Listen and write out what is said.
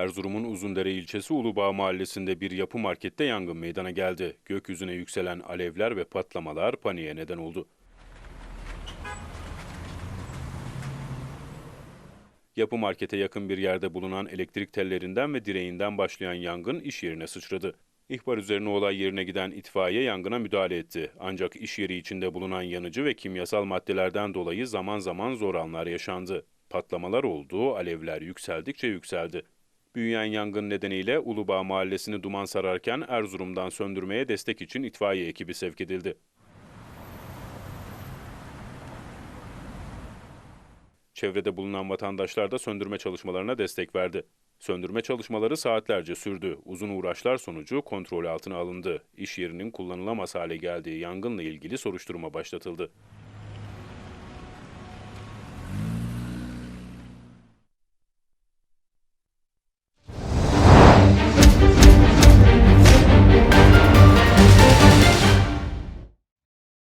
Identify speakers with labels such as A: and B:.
A: Erzurum'un Uzundere ilçesi Ulubağ mahallesinde bir yapı markette yangın meydana geldi. Gökyüzüne yükselen alevler ve patlamalar paniğe neden oldu. Yapı markete yakın bir yerde bulunan elektrik tellerinden ve direğinden başlayan yangın iş yerine sıçradı. İhbar üzerine olay yerine giden itfaiye yangına müdahale etti. Ancak iş yeri içinde bulunan yanıcı ve kimyasal maddelerden dolayı zaman zaman zor anlar yaşandı. Patlamalar oldu, alevler yükseldikçe yükseldi. Büyüyen yangın nedeniyle Ulubağ mahallesini duman sararken Erzurum'dan söndürmeye destek için itfaiye ekibi sevk edildi. Çevrede bulunan vatandaşlar da söndürme çalışmalarına destek verdi. Söndürme çalışmaları saatlerce sürdü. Uzun uğraşlar sonucu kontrol altına alındı. İş yerinin kullanılamaz hale geldiği yangınla ilgili soruşturma başlatıldı.